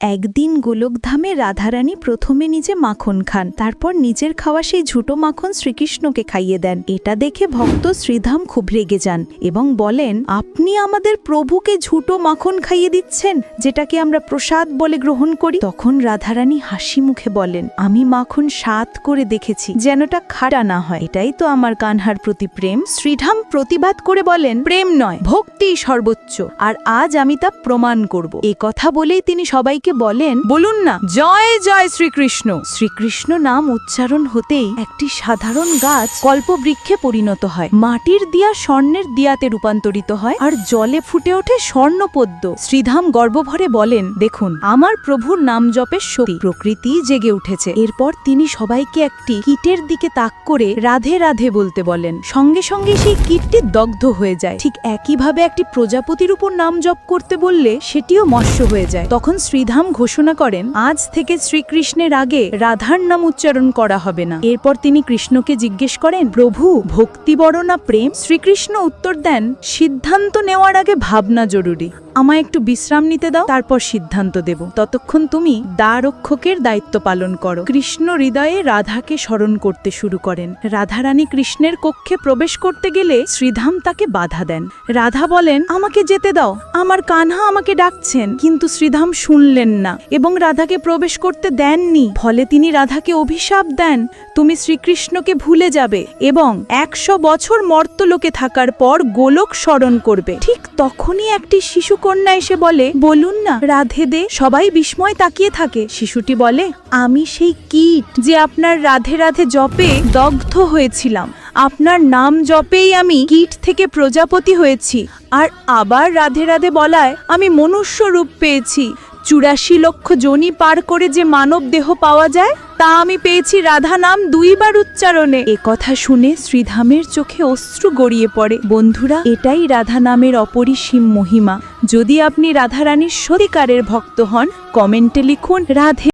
একদিন গোলকধামে রাধারানী প্রথমে নিজে মাখন খান, তারপর নিজের খাওয়া সেই ঝুটো মাখন শ্রীকৃষ্ণকে খাইয়ে দেন। এটা দেখে ভক্ত শ্রীধাম খুব রেগে যান এবং বলেন, আপনি আমাদের প্রভুকে ঝুটো মাখন খাইয়ে দিচ্ছেন, যেটাকে আমরা প্রসাদ বলে গ্রহণ করি? তখন রাধারানী হাসি মুখে বলেন, আমি মাখন স্বাদ করে দেখেছি যেনটা খাটা না হয়। এটাই তো আমার কানহার প্রতি প্রেম। শ্রীধাম প্রতিবাদ করে বলেন, প্রেম নয়, ভক্তি সর্বোচ্চ, আর আজ আমি তা প্রমাণ করব। এ কথা বলেই তিনি সবাইকে বলেন, বলুন না, জয় জয় শ্রীকৃষ্ণ। শ্রীকৃষ্ণ নাম উচ্চারণ হতেই একটি সাধারণ গাছ কল্পবৃক্ষে পরিণত হয়। মাটির দিয়া স্বর্ণের দিয়াতে রূপান্তরিত হয় আর জলে ফুটে ওঠে স্বর্ণপদ্ম। শ্রীধাম গর্বভরে বলেন, দেখুন, আমার প্রভুর নাম জপের শক্তি। প্রকৃতি জেগে উঠেছে। এরপর তিনি সবাইকে একটি কীটের দিকে তাক করে রাধে রাধে বলতে বলেন। সঙ্গে সঙ্গে সেই কীটটি দগ্ধ হয়ে যায়। ঠিক একইভাবে একটি প্রজাপতির উপর নাম জপ করতে বললে সেটিও মৎস্য হয়ে যায়। তখন শ্রীধাম ঘোষণা করেন, আজ থেকে শ্রীকৃষ্ণের আগে রাধার নাম উচ্চারণ করা হবে না। এরপর তিনি কৃষ্ণকে জিজ্ঞেস করেন, প্রভু ভক্তি বড় না প্রেম? শ্রীকৃষ্ণ উত্তর দেন, সিদ্ধান্ত নেওয়ার আগে ভাবনা জরুরি। আমায় একটু বিশ্রাম নিতে দাও, তারপর সিদ্ধান্ত দেব। ততক্ষণ তুমি দ্বারক্ষকের দায়িত্ব পালন করো। কৃষ্ণ হৃদয়ে রাধাকে স্মরণ করতে শুরু করেন। রাধারানী কৃষ্ণের কক্ষে প্রবেশ করতে গেলে শ্রীধাম তাকে বাধা দেন। রাধা বলেন, আমাকে যেতে দাও। আমার কানহা আমাকে ডাকছেন, কিন্তু শ্রীধাম শুনলেন না এবং রাধাকে প্রবেশ করতে দেননি। ফলে তিনি রাধাকে অভিশাপ দেন। তুমি শ্রীকৃষ্ণকে ভুলে যাবে এবং একশো বছর মর্তলোকে থাকার পর গোলক স্মরণ করবে। ঠিক তখনই একটি শিশু কন্যা এসে বলে, বলুন না, রাধে দে, সবাই বিস্ময় তাকিয়ে থাকে। শিশুটি বলে, আমি সেই কীট যে আপনার রাধে রাধে জপে দগ্ধ হয়েছিলাম। আপনার নাম জপেই আমি কীট থেকে প্রজাপতি হয়েছি। আর আবার রাধে রাধে বলায়, আমি মনুষ্য রূপ পেয়েছি। চুরাশি লক্ষ জনি পার করে যে মানব দেহ পাওয়া যায় তা আমি পেয়েছি রাধা নাম দুইবার উচ্চারণে। এ কথা শুনে শ্রীধামের চোখে অশ্রু গড়িয়ে পড়ে। বন্ধুরা, এটাই রাধা নামের অপরিসীম মহিমা। যদি আপনি রাধারানীর সত্যিকারের ভক্ত হন, কমেন্টে লিখুন, রাধে